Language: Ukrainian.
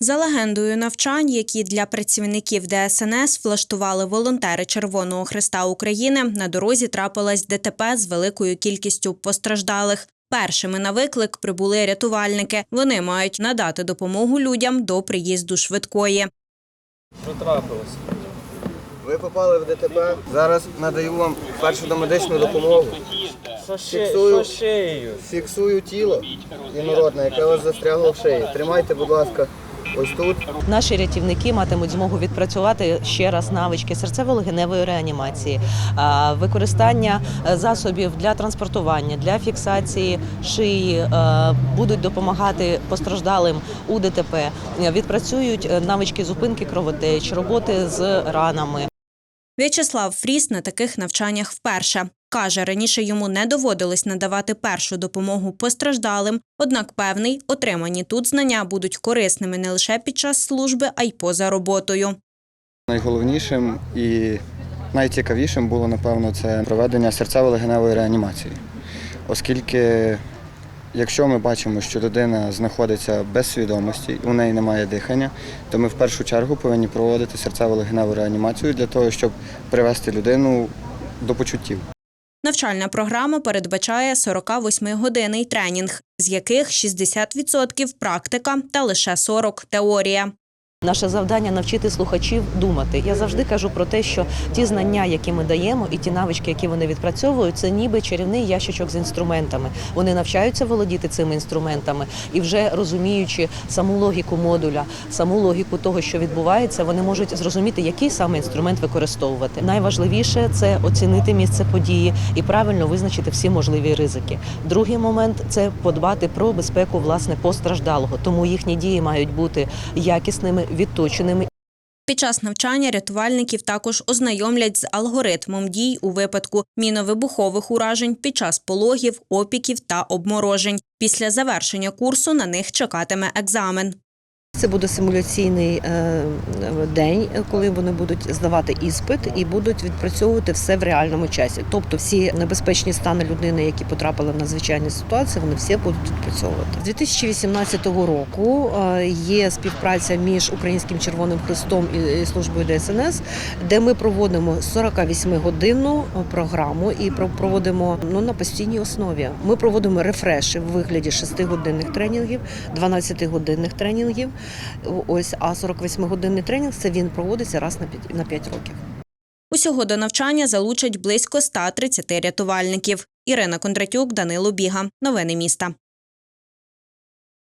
За легендою навчань, які для працівників ДСНС влаштували волонтери Червоного Христа України, на дорозі трапилась ДТП з великою кількістю постраждалих. Першими на виклик прибули рятувальники. Вони мають надати допомогу людям до приїзду швидкої. Що трапилось? Ви попали в ДТП. Зараз надаю вам першу домедичну допомогу. Фіксую. Фіксую тіло інородне, яке у вас застрягло в шиї. Тримайте, будь ласка, ось тут. Наші рятівники матимуть змогу відпрацювати ще раз навички серцево-легеневої реанімації, використання е, засобів для транспортування, для фіксації шиї, е, будуть допомагати постраждалим у ДТП, відпрацюють е, навички зупинки кровотеч, роботи з ранами. В'ячеслав Фріс на таких навчаннях вперше. Каже, раніше йому не доводилось надавати першу допомогу постраждалим, однак певний, отримані тут знання будуть корисними не лише під час служби, а й поза роботою. Найголовнішим і найцікавішим було, напевно, це проведення серцево-легеневої реанімації. Оскільки, якщо ми бачимо, що людина знаходиться без свідомості, у неї немає дихання, то ми в першу чергу повинні проводити серцево-легеневу реанімацію для того, щоб привести людину до почуттів. Навчальна програма передбачає 48-годинний тренінг, з яких 60% – практика та лише 40 – теорія. Наше завдання навчити слухачів думати. Я завжди кажу про те, що ті знання, які ми даємо, і ті навички, які вони відпрацьовують, це ніби чарівний ящичок з інструментами. Вони навчаються володіти цими інструментами і вже розуміючи саму логіку модуля, саму логіку того, що відбувається, вони можуть зрозуміти, який саме інструмент використовувати. Найважливіше це оцінити місце події і правильно визначити всі можливі ризики. Другий момент це подбати про безпеку власне постраждалого, тому їхні дії мають бути якісними, відточеними Під час навчання рятувальників також ознайомлять з алгоритмом дій у випадку міновибухових уражень під час пологів, опіків та обморожень. Після завершення курсу на них чекатиме екзамен. Це буде симуляційний е, день, коли вони будуть здавати іспит і будуть відпрацьовувати все в реальному часі. Тобто всі небезпечні стани людини, які потрапили в надзвичайні ситуації, вони всі будуть відпрацьовувати. З 2018 року е, є співпраця між Українським Червоним Христом і службою ДСНС, де ми проводимо 48-годинну програму і про- проводимо ну, на постійній основі. Ми проводимо рефреші в вигляді 6-годинних тренінгів, 12-годинних тренінгів. Ось а 48-годинний тренінг це він проводиться раз на 5, на 5 років. Усього до навчання залучать близько 130 рятувальників. Ірина Кондратюк, Данило Біга. Новини міста.